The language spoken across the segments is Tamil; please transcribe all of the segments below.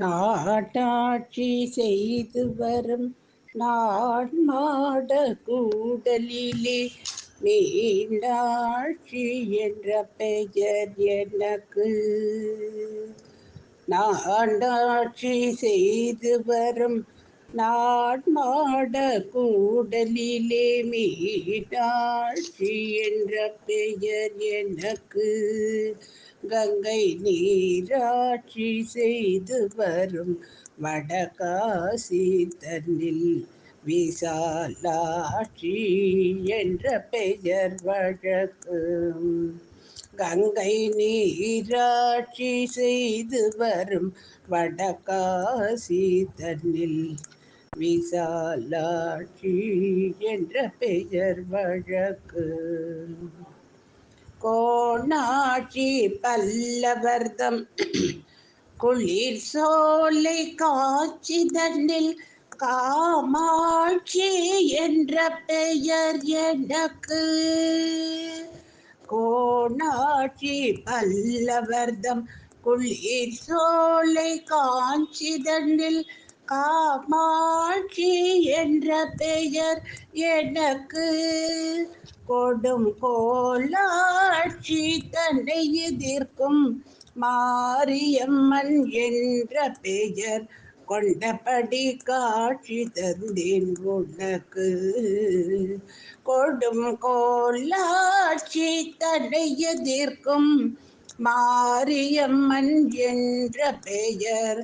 நாட்டாட்சி செய்து வரும் நாட்மாட கூடலிலே மீனாட்சி என்ற பெயர் எனக்கு. நாடாட்சி செய்து வரும் நாட்மாட கூடலிலே மீனாட்சி என்ற பெயர் எனக்கு. கங்கை நீராட்சி செய்து வரும் வடகாசி தன்னில் விசாலாட்சி என்ற பெயர் வழக்கு. கங்கை நீராட்சி செய்து வரும் வடகாசி தன்னில் விசாலாட்சி என்ற பெயர் வழக்கு. கோணாட்சி பல்லவர்தம் குளிர் சோலை காட்சி தன்னில் காமாட்சி என்ற பெயர் எனக்கு. கோணாட்சி பல்லவர்தம் குளிர் சோலை காஞ்சி தன்னில் காமாட்சி என்ற பெயர் எனக்கு. கொடும் கோலாட்சி தன்னை எதிர்க்கும் மாரியம்மன் என்ற பெயர் கொண்டபடி காட்சி தந்தேன் உனக்கு. கொடும் கோலாட்சி தன்னை எதிர்க்கும் மாரியம்மன் என்ற பெயர்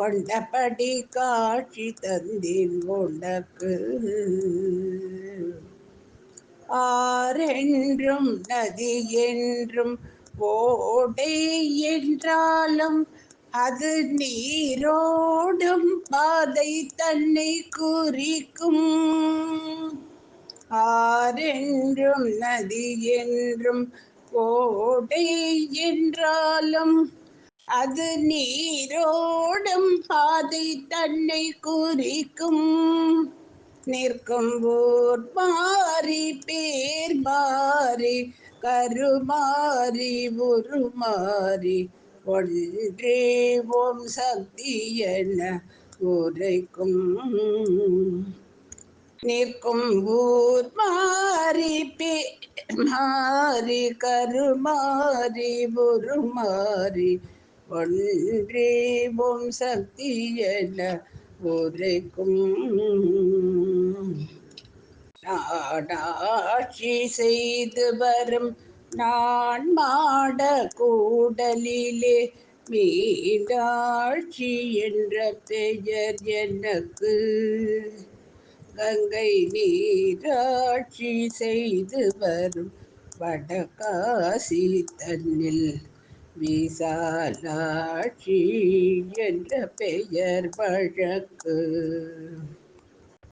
கொண்டபடி காட்சி தந்தேன் கொண்டக்கு ஆரென்றும் நதி என்றும் ஓடை என்றாலும் அது நீரோடும் பாதை தன்னை குறிக்கும். ஆரென்றும் நதி என்றும் கோடை என்றாலும் அது நீரோடும் பாதை தன்னை குறிக்கும். நிற்கும் ஊர் மாறி பேர் மாறி கருமாறி உருமாறி ஒன்றே ஓம் சக்தி என உரைக்கும். நிற்கும் ஊர் மாறி பே மாறி கருமாறி உருமாறி ஒன்றே ஓம் சக்தி என உரைக்கும் நாடாட்சி செய்து வரும் நான் மாட கூடலிலே மீனாட்சி என்ற பெயர் எனக்கு. கங்கை நீராட்சி செய்து வரும் வடகாசி தன்னில் விசாலாட்சி என்ற பெயர் வழக்கு?